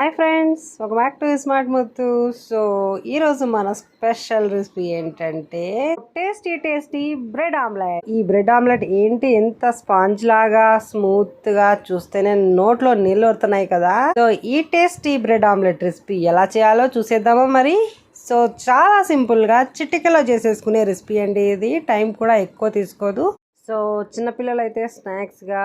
Hi friends ఒక back to smart Muthu so ఈరోజు మన స్పెషల్ రెసిపీ ఏంటంటే టేస్టీ టేస్టీ బ్రెడ్ ఆమ్లెట్ ఈ బ్రెడ్ ఆమ్లెట్ ఏంటి? ఎంత స్పాంజ్ లాగా స్మూత్గా చూస్తేనే నోట్లో నీళ్ళు వస్తున్నాయి కదా. సో ఈ టేస్టీ బ్రెడ్ ఆమ్లెట్ రెసిపీ ఎలా చేయాలో చూసేద్దామా మరి? సో చాలా సింపుల్గా చిటికలో చేసేసుకునే రెసిపీ అండి ఇది. టైం కూడా ఎక్కువ తీసుకోదు. సో చిన్నపిల్లలు అయితే స్నాక్స్గా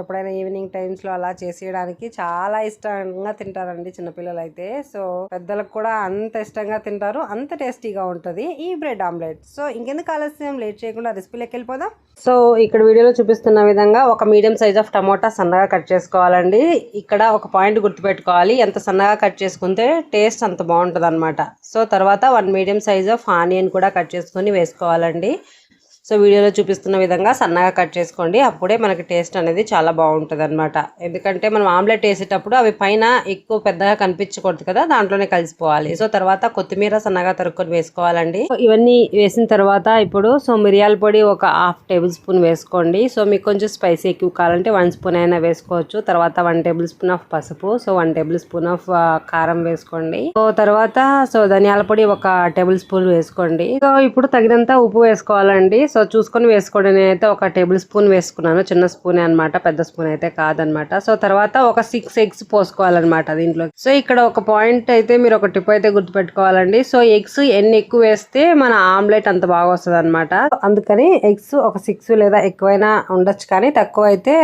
ఎప్పుడైనా ఈవినింగ్ టైమ్స్లో అలా చేసేయడానికి చాలా ఇష్టంగా తింటారండి చిన్నపిల్లలు అయితే సో పెద్దలకు కూడా అంత ఇష్టంగా తింటారు అంత టేస్టీగా ఉంటుంది ఈ బ్రెడ్ ఆమ్లెట్. సో ఇంకెందుకు ఆలస్యం లేట్ చేయకుండా రెసిపీలోకి వెళ్ళిపోదాం. సో ఇక్కడ వీడియోలో చూపిస్తున్న విధంగా ఒక మీడియం సైజ్ ఆఫ్ టమోటా సన్నగా కట్ చేసుకోవాలండి. ఇక్కడ ఒక పాయింట్ గుర్తుపెట్టుకోవాలి ఎంత సన్నగా కట్ చేసుకుంటే టేస్ట్ అంత బాగుంటుంది సో తర్వాత one medium size of onion కూడా కట్ చేసుకొని వేసుకోవాలండి. సో వీడియోలో చూపిస్తున్న విధంగా సన్నగా కట్ చేసుకోండి. అప్పుడే మనకి టేస్ట్ అనేది చాలా బాగుంటుంది అనమాట ఎందుకంటే మనం ఆమ్లెట్ వేసేటప్పుడు అవి పైన ఎక్కువ పెద్దగా కనిపించకూడదు కదా దాంట్లోనే కలిసిపోవాలి. సో తర్వాత కొత్తిమీర సన్నగా తరుక్కొని వేసుకోవాలండి. ఇవన్నీ వేసిన తర్వాత ఇప్పుడు సో మిరియాల పొడి ఒక హాఫ్ టేబుల్ స్పూన్ వేసుకోండి. సో మీకు కొంచెం స్పైసీ ఎక్కువ కావాలంటే వన్ స్పూన్ అయినా వేసుకోవచ్చు. తర్వాత వన్ టేబుల్ స్పూన్ ఆఫ్ పసుపు so one table spoon of కారం వేసుకోండి. సో తర్వాత సో ధనియాల పొడి ఒక టేబుల్ స్పూన్ వేసుకోండి. సో ఇప్పుడు తగినంత ఉప్పు వేసుకోవాలండి. సో సో చూసుకొని వేసుకోండి. నేనైతే ఒక టేబుల్ స్పూన్ వేసుకున్నాను. చిన్న స్పూనే అనమాట పెద్ద స్పూన్ అయితే కాదనమాట సో తర్వాత ఒక సిక్స్ ఎగ్స్ పోసుకోవాలన్నమాట దీంట్లో. సో ఇక్కడ ఒక పాయింట్ అయితే మీరు ఒక టిప్ అయితే గుర్తుపెట్టుకోవాలండి. సో ఎగ్స్ ఎన్ని ఎక్కువ వేస్తే మన ఆమ్లెట్ అంత బాగా వస్తుంది అనమాట అందుకని ఎగ్స్ ఒక సిక్స్ లేదా ఎక్కువైనా ఉండొచ్చు కానీ తక్కువ అయితే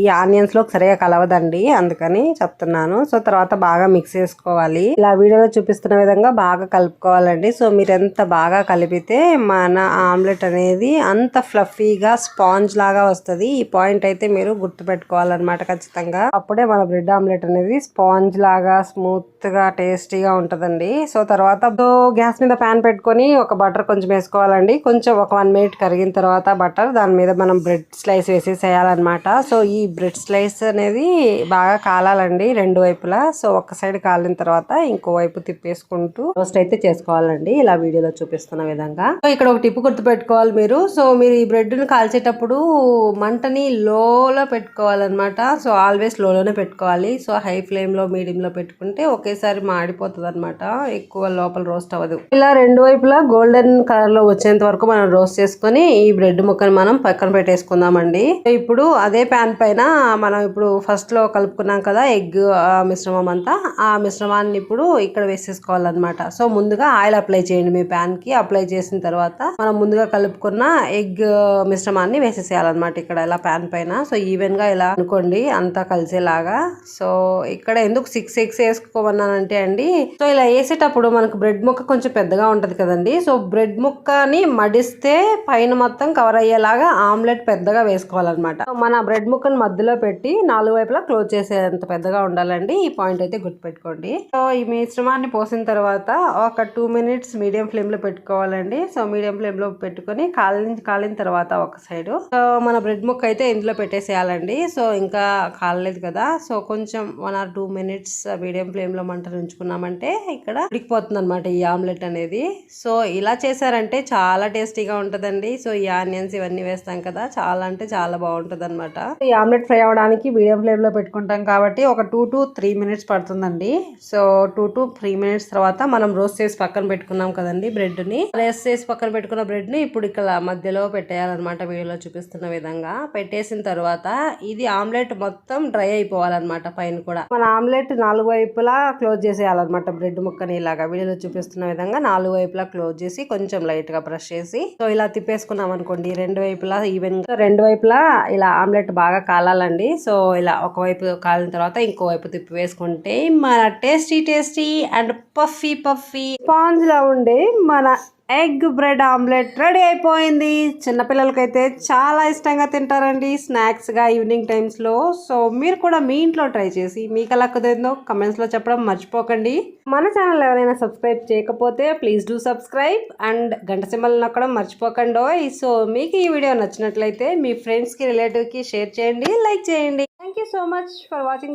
ఈ ఆనియన్స్లో సరిగా కలవదండి. అందుకని చెప్తున్నాను. సో తర్వాత బాగా మిక్స్ చేసుకోవాలి. ఇలా వీడియోలో చూపిస్తున్న విధంగా బాగా కలుపుకోవాలండి. సో మీరు ఎంత బాగా కలిపితే మన ఆమ్లెట్ అనేది వస్తుంది అంత ఫ్లఫీగా స్పాంజ్ లాగా వస్తుంది. ఈ పాయింట్ అయితే మీరు గుర్తుపెట్టుకోవాలన్నమాట ఖచ్చితంగా. అప్పుడే మన బ్రెడ్ ఆమ్లెట్ అనేది స్పాంజ్ లాగా స్మూత్గా టేస్టీగా ఉంటుందండి. సో తర్వాత గ్యాస్ మీద ప్యాన్ పెట్టుకొని ఒక బటర్ కొంచెం వేసుకోవాలండి. కొంచెం ఒక వన్ మినిట్ కరిగిన తర్వాత బటర్ దాని మీద మనం బ్రెడ్ స్లైస్ వేసేసేయాలన్నమాట. సో ఈ బ్రెడ్ స్లైస్ అనేది బాగా కాలాలండి రెండు వైపులా. సో ఒక సైడ్ కాలిన తర్వాత ఇంకో వైపు తిప్పేసుకుంటూ రోస్ట్ అయితే చేసుకోవాలండి. ఇలా వీడియోలో చూపిస్తున్న విధంగా. సో ఇక్కడ ఒక టిప్పు గుర్తుపెట్టుకోవాలి మీరు. మీరు సో మీరు ఈ బ్రెడ్ని కాల్చేటప్పుడు మంటని లోలో పెట్టుకోవాలన్నమాట. సో ఆల్వేస్ లోలోనే పెట్టుకోవాలి. సో హై ఫ్లేమ్లో మీడియంలో పెట్టుకుంటే ఒకేసారి మాడిపోతుంది అనమాట ఎక్కువ లోపల రోస్ట్ అవ్వదు. ఇలా రెండు వైపులా గోల్డెన్ కలర్లో వచ్చేంత వరకు మనం రోస్ట్ చేసుకొని ఈ బ్రెడ్ ముక్కని మనం పక్కన పెట్టేసుకుందామండి. ఇప్పుడు అదే ప్యాన్ పైన మనం ఇప్పుడు ఫస్ట్లో కలుపుకున్నాం కదా ఎగ్ మిశ్రమం అంతా. ఆ మిశ్రమాన్ని ఇప్పుడు ఇక్కడ వేసేసుకోవాలన్నమాట. సో ముందుగా ఆయిల్ అప్లై చేయండి మీ ప్యాన్కి. అప్లై చేసిన తర్వాత మనం ముందుగా కలుపుకున్న ఎగ్ మిశ్రమాన్ని వేసేసేయాలన్నమాట ఇక్కడ ఇలా ప్యాన్ పైన. సో ఈవెన్గా ఇలా అనుకోండి అంతా కలిసేలాగా. సో ఇక్కడ ఎందుకు సిక్స్ ఎగ్స్ వేసుకోమన్నానంటే అండి సో ఇలా వేసేటప్పుడు మనకు బ్రెడ్ ముక్క కొంచెం పెద్దగా ఉంటుంది కదండి. సో బ్రెడ్ ముక్కని మడిస్తే పైన మొత్తం కవర్ అయ్యేలాగా ఆమ్లెట్ పెద్దగా వేసుకోవాలన్నమాట. మన బ్రెడ్ ముక్కను మధ్యలో పెట్టి నాలుగు వైపులా క్లోజ్ చేసేంత పెద్దగా ఉండాలండి. ఈ పాయింట్ అయితే గుర్తుపెట్టుకోండి. సో ఈ మిశ్రమాన్ని పోసిన తర్వాత ఒక టూ మినిట్స్ మీడియం ఫ్లేమ్లో పెట్టుకోవాలండి. సో మీడియం ఫ్లేమ్లో పెట్టుకొని కాలిన కాలిన తర్వాత ఒక సైడు. సో మన బ్రెడ్ ముక్క అయితే ఇందులో పెట్టేసేయాలండి. సో ఇంకా కాలలేదు కదా. సో కొంచెం one or two minutes medium ఫ్లేమ్లో మంట ఉంచుకున్నామంటే ఇక్కడ ఉడికిపోతుంది అనమాట ఈ ఆమ్లెట్ అనేది. సో ఇలా చేశారంటే చాలా టేస్టీగా ఉంటుందండి. సో ఈ ఆనియన్స్ ఇవన్నీ వేస్తాం కదా. చాలా అంటే చాలా బాగుంటుంది అనమాట ఈ ఆమ్లెట్ ఫ్రై అవడానికి మీడియం ఫ్లేమ్లో పెట్టుకుంటాం కాబట్టి ఒక టూ టు త్రీ మినిట్స్ పడుతుందండి. So two to three minutes తర్వాత మనం రోస్ట్ చేసి పక్కన పెట్టుకున్నాం కదండి బ్రెడ్ని రోస్ట్ చేసి పక్కన పెట్టుకున్న బ్రెడ్ని ఇప్పుడు ఇక్కడ మధ్యలో పెట్టేయాలన్నమాట వీడియోలో చూపిస్తున్న విధంగా. పెట్టేసిన తర్వాత ఇది ఆమ్లెట్ మొత్తం డ్రై అయిపోవాలన్నమాట పైన కూడా. మన ఆమ్లెట్ నాలుగు వైపులా క్లోజ్ చేసేయాలన్నమాట బ్రెడ్ ముక్కని ఇలాగా వీడియోలో చూపిస్తున్న విధంగా నాలుగు వైపులా క్లోజ్ చేసి కొంచెం లైట్గా బ్రష్ చేసి సో ఇలా తిప్పేసుకున్నాం అనుకోండి రెండు వైపులా ఈవెన్ రెండు వైపులా ఇలా ఆమ్లెట్ బాగా కాలాలండి. సో ఇలా ఒకవైపు కాలిన తర్వాత ఇంకో వైపు తిప్పి వేసుకుంటే మన tasty tasty and puffy puffy sponge లా ఉండే మన ఎగ్ బ్రెడ్ ఆమ్లెట్ రెడీ అయిపోయింది. చిన్నపిల్లలకైతే చాలా ఇష్టంగా తింటారండి స్నాక్స్గా ఈవినింగ్ టైమ్స్లో. సో మీరు కూడా మీ ఇంట్లో ట్రై చేసి మీకు ఎలా కుదిరిందో కమెంట్స్లో చెప్పడం మర్చిపోకండి. మన ఛానల్ ఎవరైనా సబ్స్క్రైబ్ చేయకపోతే ప్లీజ్ డూ సబ్స్క్రైబ్ అండ్ గంట సింబల్ నొక్కడం మర్చిపోకండి సో మీకు ఈ వీడియో నచ్చినట్లయితే మీ ఫ్రెండ్స్కి రిలేటివ్కి షేర్ చేయండి లైక్ చేయండి. Thank you so much for watching.